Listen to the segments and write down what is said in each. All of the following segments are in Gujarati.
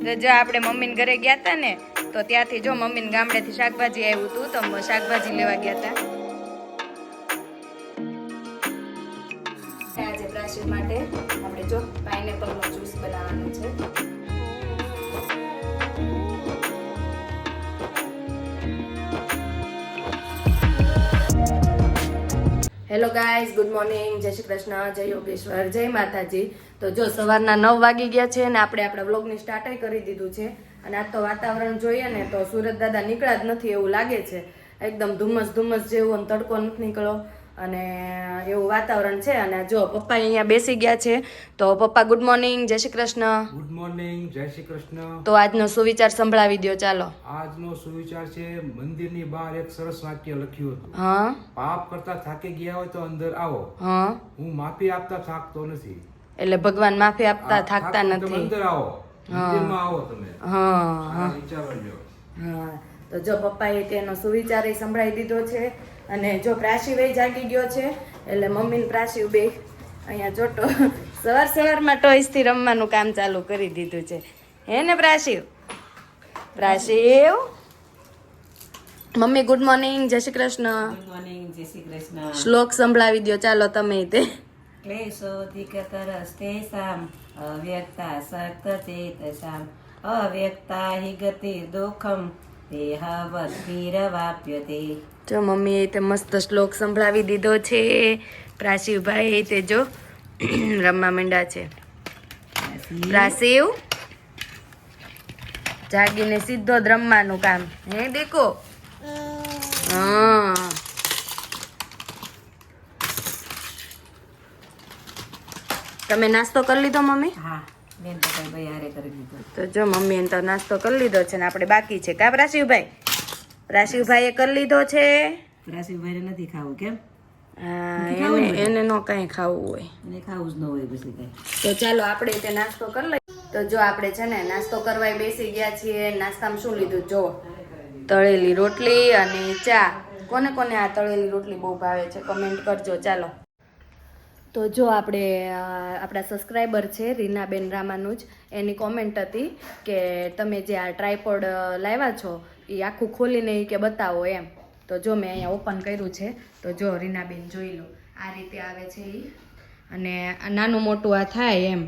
જો આપણે મમ્મીને ઘરે ગયા હતા ને, તો ત્યાંથી જો મમ્મીને ગામડેથી શાકભાજી આવ્યું હતું, તો શાકભાજી લેવા ગયા હતા હેલો ગાઈઝ ગુડ મોર્નિંગ જય શ્રી કૃષ્ણ, જય યોગેશ્વર, જય માતાજી. તો જો સવારના નવ વાગી ગયા છે અને આપણે આપણા બ્લોગની સ્ટાર્ટ કરી દીધું છે. અને આજ તો વાતાવરણ જોઈએ ને તો સુરત દાદા નીકળ્યા જ નથી એવું લાગે છે. એકદમ ધુમ્મસ ધુમ્મસ જેવું અને તડકો નથી નીકળ્યો. અને એવું વાતાવરણ છે અને જો પપ્પા અહીંયા બેસી ગયા છે તો પપ્પા ગુડ મોર્નિંગ જય શ્રી કૃષ્ણ. ગુડ મોર્નિંગ જય શ્રી કૃષ્ણ. તો આજનો સુવિચાર સંભળાવી દો ચાલો. આજનો સુવિચાર છે મંદિરની બહાર એક સરસ વાક્ય લખ્યું હતું. હા. પાપ કરતા થાકી ગયા હોય તો અંદર આવો. હા. હું માફી આપતા થાકતો નથી. એટલે ભગવાન માફી આપતા થાકતા નથી. અંદર આવો. મંદિરમાં આવો તમે. હા હા. વિચારો લ્યો હા. તો જો પપ્પાએ તેનો સુવિચાર એ સંભળાવી દીધો છે. અને જો પ્રાશિવય જાગી ગયો છે એટલે મમ્મી ને પ્રાશિવ બે અહીંયા જોટો સવાર સવારમાં ટોયસથી રમવાનું કામ ચાલુ કરી દીધું છે. હે ને Prashiv Prashiv mummy good morning જય શ્રી કૃષ્ણ. ગુડ મોર્નિંગ જય શ્રી કૃષ્ણ. શ્લોક સંભળાવી દો ચાલો તમે તે. ક્લેશોધિકતરસ્તેષામ અવ્યક્તા સક્તચેતસામ અવ્યક્તા હિ ગતિ દુઃખમ દેહવદ્ભીરવાપ્યતે જો મમ્મીએ તે મસ્ત શ્લોક સંભળાવી દીધો છે. પ્રાશિવભાઈ તે જો રમવા માંડ્યા છે. પ્રાસીવ જાગીને સીધો જ રમવાનું કામ. હે દેખો હા. તમે નાસ્તો કરી લીધો મમ્મી? હા. તો જો મમ્મીએ તો નાસ્તો કરી લીધો છે ને આપણે બાકી છે. કા પ્રાશિવભાઈ પ્રાશિવભાઈએ કરી લીધો છે. રાશિભાઈ નથી ખાવું કેમ? હા એને નો? કાંઈ ખાવું હોય. એને ખાવું જ ન હોય પછી કઈ. તો ચાલો આપણે તે નાસ્તો કરી લઈએ. તો જો આપણે છે ને નાસ્તો કરવા બેસી ગયા છીએ. નાસ્તામાં શું લીધું? જો તળેલી રોટલી અને ચા. કોને કોને આ તળેલી રોટલી બહુ ભાવે છે? કમેન્ટ કરજો. ચાલો. તો જો આપણે આપણા સબસ્ક્રાઈબર છે, રીનાબેન રામાનુજ, એની કોમેન્ટ હતી કે તમે જે આ ટ્રાયપોડ લાવ્યા છો, એ આખું ખોલીને એ કે બતાવો એમ. તો જો મેં અહીંયા ઓપન કર્યું છે, તો જો રીનાબેન જોઈ લો. આ રીતે આવે છે એ અને આ નાનું મોટું આ થાય એમ.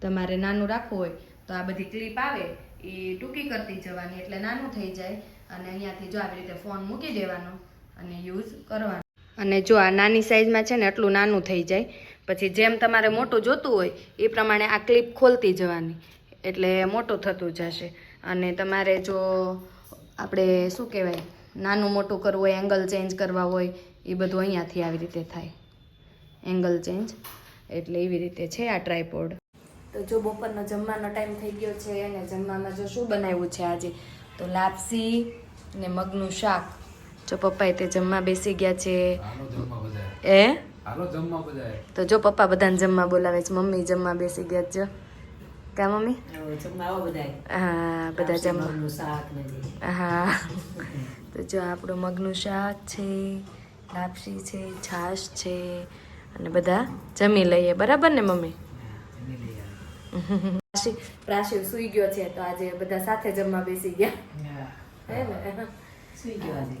તમારે નાનું રાખવું હોય, તો આ બધી ક્લિપ આવે, એ ટૂંકી કરતી જવાની, એટલે નાનું થઈ જાય. અને અહીંયાથી જો આવી રીતે ફોન મૂકી દેવાનો અને યુઝ કરવાનો. અને જો આ નાની સાઈઝમાં છે ને એટલું નાનું થઈ જાય. પછી જેમ તમારે મોટું જોતું હોય, એ પ્રમાણે આ ક્લિપ ખોલતી જવાની. એટલે મોટું થતું જશે. અને તમારે જો આપણે શું કહેવાય, નાનું મોટું કરવું હોય, એંગલ ચેન્જ કરવા હોય, એ બધું અહીંયાથી આવી રીતે થાય. Angle change. એટલે એવી રીતે છે આ ટ્રાયપોડ. તો જો બપોરનો જમવાનો ટાઈમ થઈ ગયો છે અને જમવામાં જો શું બનાવ્યું છે આજે? તો લાપસી ને મગનું શાક. જો પપ્પાએ તે જમવા બેસી ગયા છે. એ હાલો જમવા બધાય તો જો પપ્પા બધાને જમવા બોલાવે છે. મમ્મી જમવા બેસી ગયા છે. જો કા મમ્મી? હા બધા જમવા. હા. તો જો આપણું મગનું શાક છે લાપસી છે છાશ છે અને બધા જમી લઈએ. બરાબર ને મમ્મી. પ્રાશિવ સુઈ ગયો છે તો આજે બધા સાથે જમવા બેસી ગયા. હે ને? સુઈ ગયો આજે.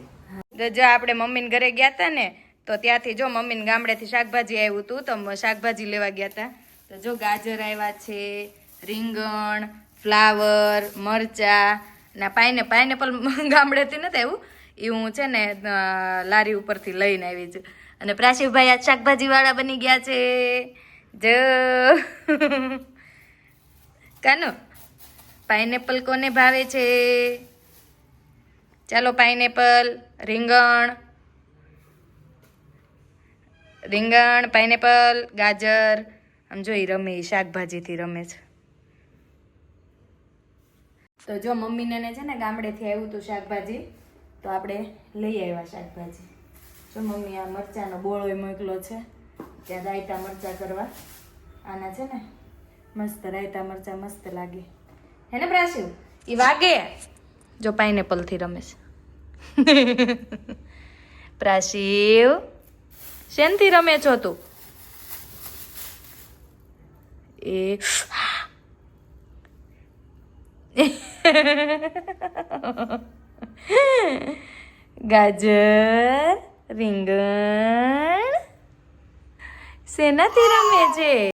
જો આપણે મમ્મીને ઘરે ગયા હતા ને, તો ત્યાંથી જો મમ્મીને ગામડેથી શાકભાજી આવ્યું હતું તો શાકભાજી લેવા ગયા હતા તો જો ગાજર આવ્યા છે, રીંગણ, ફ્લાવર, મરચા, ના પાઈને પાઇનેપલ ગામડેથી નથી આવ્યું એ હું છે ને લારી ઉપરથી લઈને આવી છું. અને પ્રાશિવભાઈ આ શાકભાજીવાળા બની ગયા છે. જ. કાનો પાઇનેપલ કોને ભાવે છે? ચાલો પાઇનેપલ, રીંગણ. રીંગણ, પાઇનેપલ, ગાજર. આમ જોઈ રમે શાકભાજીથી રમે છે. તો જો મમ્મીને છે ને ગામડેથી આવ્યું હતું શાકભાજી, તો આપણે લઈ આવ્યા શાકભાજી. જો મમ્મી આ મરચાંનો બોળો મોકલો છે, ત્યાં રાયતા મરચાં કરવા. આના છે ને, મસ્ત રાયતા મરચાં મસ્ત લાગે. હે ને પ્રાસુ એ વાગે? જો પાઇનેપલથી રમે છે. પ્રાશિવ, શેનથી રમે છો તું? એ ગાજર, રીંગણ. શેનાથી રમે છે?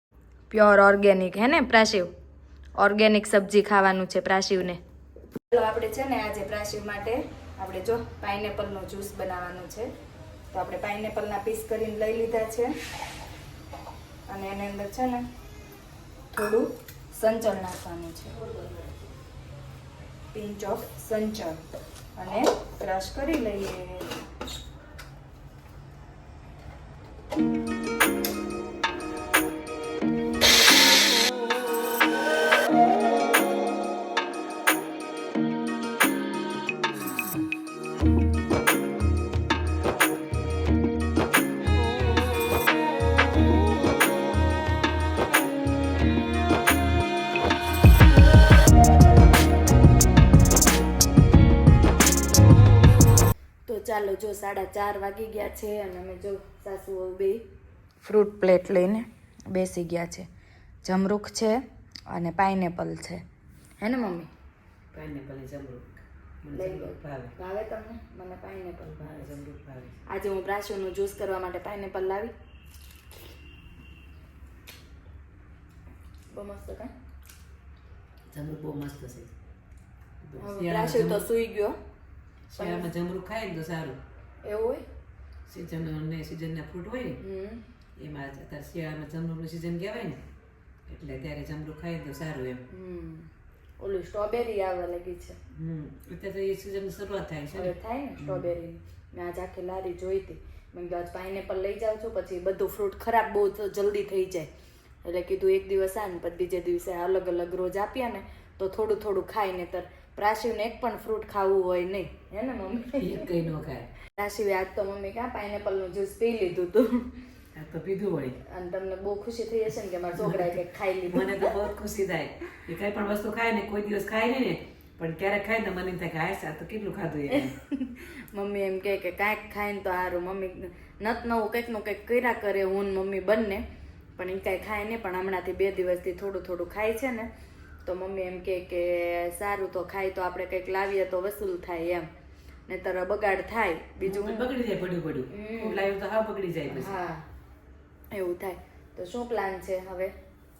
પ્યોર ઓર્ગેનિક હે ને, પ્રાશિવ? ઓર્ગેનિક સબ્જી ખાવાનું છે પ્રાશિવને. ચાલો આપણે છે ને આજે પ્રાસીવ માટે આપણે જો પાઇનેપલનો જ્યુસ બનાવવાનો છે, તો આપણે પાઇનેપલના પીસ કરીને લઈ લીધા છે. અને એની અંદર છે ને થોડું સંચળ નાખવાનું છે. પિંચ ઓફ સંચળ. અને ક્રશ કરી લઈએ. જો સાડા ચાર વાગી ગયા છે અને અમે જો સાસુ બે ફ્રૂટ પ્લેટ લઈને બેસી ગયા છે. જમરૂખ છે અને પાઇનેપલ છે. હે ને મમ્મી? પાઇનેપલ જમરૂખ. લઈ લો. ભાવે. ભાવે તમને? મને પાઇનેપલ ભાવે જમરૂખ ભાવે આજે હું પ્રાશુનું જ્યુસ કરવા માટે પાઇનેપલ લાવી. બહુ મસ્ત કાંઈ? જમરૂખ બહુ મસ્ત છે. પ્રાશુ તો સૂઈ ગયો. શિયાળામાં જમરૂખ ખાય તો સારું. એવું હોય? સિઝન ને સિઝનના ફ્રૂટ હોય ને હમ. એમાં અત્યારે શિયાળામાં જમરૂખનું સિઝન કહેવાય ને એટલે ત્યારે જમરૂખ ખાઈએ તો સારું એમ. હમ. ઓલું સ્ટ્રોબેરી આવવા લાગી છે. હમ. અત્યારે તો એ સિઝન શરૂઆત થાય છે હવે થાય ને સ્ટ્રોબેરી મેં આજ આખી લારી જોઈ હતી. મેં કીધું આજ પાઇનેપલ લઈ જાઉં છું પછી બધું ફ્રૂટ ખરાબ બહુ જલ્દી થઈ જાય. એટલે કીધું એક દિવસ આ ને પછી બીજે દિવસે અલગ અલગ રોજ આપ્યા ને તો થોડું થોડું ખાઈને તર પ્રાશિવને એક પણ ફ્રૂટ ખાવું હોય નહીં. હે ને મમ્મી? એક કઈ ન ખાય. પ્રાશિવે આજ તો મમ્મી ક્યાં પાઇનેપલનું જ્યુસ પી લીધું હતું આ તો પીધું વળી અને તમને બહુ ખુશી થઈ હશે ને કે મારા છોકરાએ કંઈક ખાઈ લીધું. મને તો બહુ ખુશી થાય. એ કઈ પણ વસ્તુ ખાય ને કોઈ દિવસ ખાય નહીં ને પણ ક્યારેક ખાય ને મને એમ થાય કે હાય આ તો કેટલું ખાધું એ. મમ્મી એમ કહે કે કાંઈક ખાય ને તો સારું મમ્મી નત નવું કંઈકનું કંઈક કર્યા કરે હું ને મમ્મી બંને. પણ એ કાંઈ ખાય નહીં પણ હમણાંથી બે દિવસથી થોડું થોડું ખાય છે ને. તો મમ્મી એમ કે કે સારું તો ખાય તો આપણે કંઈક લાવીએ તો વસૂલ થાય એમ. નહીતર બગાડ થાય બીજું બગડી જાય પડ્યું પડ્યું લાવ્યું તો હા બગડી જાય હા. એવું થાય. તો શું પ્લાન છે હવે?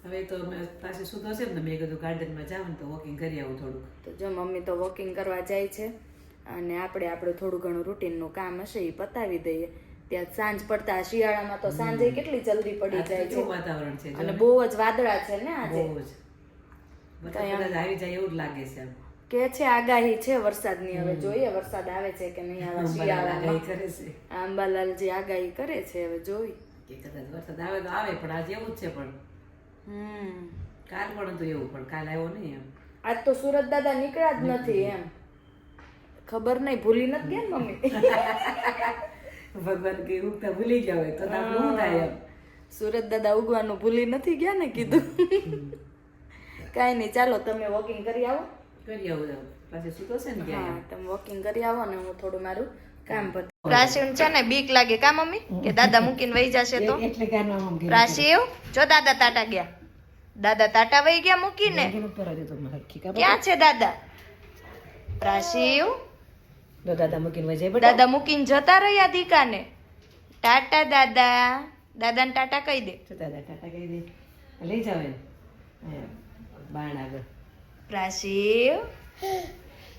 હવે તો પાસે શું થશે ને મેં કીધું ગાર્ડનમાં જાવ ને તો વોકિંગ કરી આવું થોડુંક. તો જો મમ્મી તો વોકિંગ કરવા જાય છે અને આપણે આપણું થોડું ઘણું રૂટીનનું કામ હશે એ પતાવી દઈએ. ત્યાં સાંજ પડતા શિયાળામાં તો સાંજે કેટલી જલ્દી પડી જાય છે? વાતાવરણ છે અને બહુ જ વાદળા છે ને આજે. આવી જાય એવું લાગે છે કે છે આગાહી છે વરસાદની હવે જોઈએ વરસાદ આવે છે કે નહીં આવે શિયાળામાં. કરે છે. આંબાલાલજી આગાહી કરે છે હવે જોઈ. કે કદાચ વરસાદ આવે તો આવે પણ આજે એવું જ છે પણ. હમ. કાલ પણ હતું એવું પણ કાલ આવ્યો નહીં એમ. આજ તો સુરત દાદા નીકળ્યા જ નથી એમ. ખબર નહીં ભૂલી નથી ગયા મમ્મી? ભગવાન કે ઉગતા ભૂલી ગયા હોય તો તો શું થાય એમ. સુરત દાદા ઉગવાનું ભૂલી નથી ગયા ને કીધું. કાંઈ નહીં ચાલો તમે વોકિંગ કરી આવો. કરી આવો પાછી સુતો છે ને હા તમે વોકિંગ કરી આવો ને હું થોડું મારું કામ પર પ્રાશિવ છે ને બીક લાગે કા મમ્મી? કે દાદા મૂકીને વહી જશે તો? એટલે આમ પ્રાશિવ જો દાદા તાટા ગયા. દાદા તાટા વહી ગયા મૂકીને? ક્યાં છે દાદા? તો દાદા મૂકીને વહી જાય દાદા મૂકીને જતા રહ્યા દીકાને. ટાટા દાદા. દાદાને ટાટા કહી દે. તો દાદા ટાટા કહી દે. લઈ જાવ એને. એમ, બાણ આગળ. પ્રાશિવ?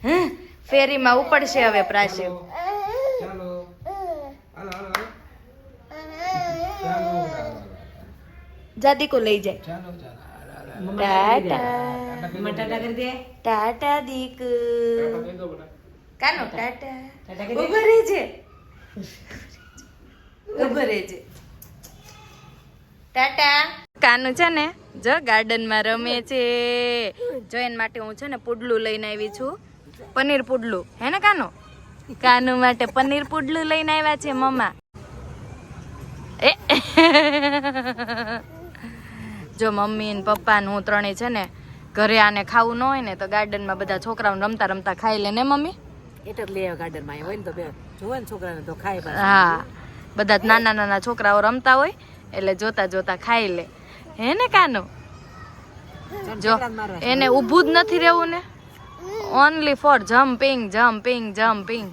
હં, ફેરીમાં ઉપડશે હવે પ્રાશિવ. જાદીકો લઈ જાય. ટાટા. ટાટા કરી દે. ટાટા દીક. કાનો ટાટા. ઊભો રહેજે. ઊભો રહેજે. ટાટા. કાનું છે ને? જો ગાર્ડનમાં રમે છે જો એના માટે હું છે ને પુડલું લઈને આવી છું. પનીર પુડલું. હે ને કાનો? કાનુ માટે પનીર પુડલું લઈને આવ્યા છે મમ્મા. એ જો મમ્મી ને પપ્પા ને હું ત્રણેય છે ને ઘરે આને ખાવું ન હોય ને તો ગાર્ડનમાં બધા છોકરાઓ રમતા રમતા ખાઈ લે ને મમ્મી? એટલે લઈ આવ્યો ગાર્ડનમાં હોય ને તો બે. જોવે ને છોકરાને તો ખાય હા બધા નાના નાના છોકરાઓ રમતા હોય એટલે જોતા જોતા ખાઈ લે. હે ને કાનો? જો એને ઊભું જ નથી રહેવું ને? Only for jumping jumping jumping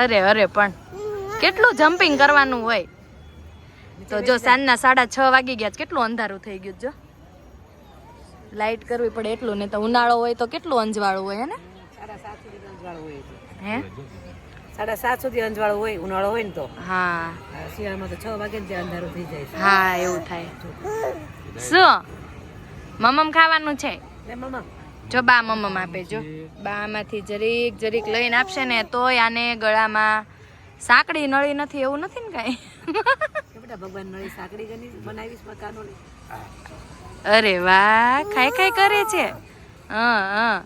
અરે અરે પણ કેટલું જમ્પિંગ કરવાનું હોય? તો જો સાંજના સાડા છ વાગી ગયા કેટલું અંધારું થઈ ગયું જો? લાઈટ કરવી પડે એટલું ને તો ઉનાળો હોય તો કેટલું અંજવાળું હોય હે ને. હે? સાડા સાત સુધી અંજવાળું હોય ઉનાળો હોય ને તો. હા. શિયાળામાં તો છ વાગે જ અંધારું થઈ જાય છે. હા એવું થાય. શું? મમમ ખાવાનું છે? મમમ જો બા મમમ આપે જો. બા આમાંથી જરીક જરીક લઈને આપશે ને તોય આને ગળામાં સાંકડી નળી નથી એવું નથી ને કાંઈ? બેટા ભગવાન નળી સાંકડી ગની બનાવીશ મકાનો અરે વાહ ખાઈ ખાઈ કરે છે. હા હા.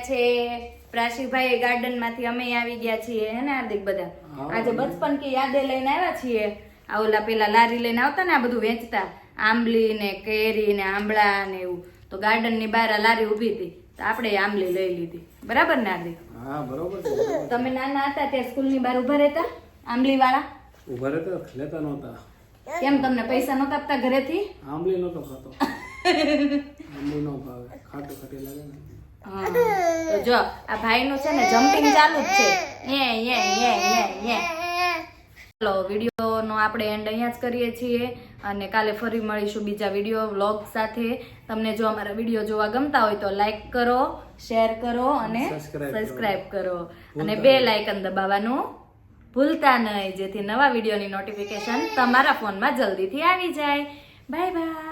ગયા છે પ્રાશીભાઈ ગાર્ડનમાંથી અમે આવી ગયા છીએ હે ને હાર્દિક બધા? આજે બચપન કે યાદે લઈને આવ્યા છીએ. આ ઓલા પેલા લારી લઈને આવતા ને આ બધું વેચતા. આંબલી ને કેરી ને આંબળા ને એવું. તો ગાર્ડનની બહાર લારી ઊભી હતી. તો આપણે આંબલી લઈ લીધી. બરાબર ને હાર્દિક? હા બરોબર તમે નાના હતા ત્યાં સ્કૂલની બહાર ઊભા રહેતા? આંબલી વાળા ઊભા રહેતા લેતા નહોતા. કેમ તમને પૈસા નહોતા આપતા ઘરેથી? આંબલી નહોતો ખાતો. આંબલી નો ભાવે. ખાટું ખાટી લાગે ને. તો જો આ ભાઈનું છે ને જમ્પિંગ ચાલુ જ છે. યે યે યે યે યે ચાલો વિડીયોનો આપણે એન્ડ અહીંયા જ કરીએ છીએ અને કાલે ફરી મળીશું બીજા વીડિયો વ્લોગ સાથે. તમને જો અમારા વીડિયો જોવા ગમતા હોય તો લાઈક કરો શેર કરો અને સબસ્ક્રાઈબ સબસ્ક્રાઇબ કરો. અને બે લાઇકન દબાવવાનું ભૂલતા નહીં જેથી નવા વિડીયોની નોટિફિકેશન તમારા ફોનમાં જલ્દીથી આવી જાય. Bye bye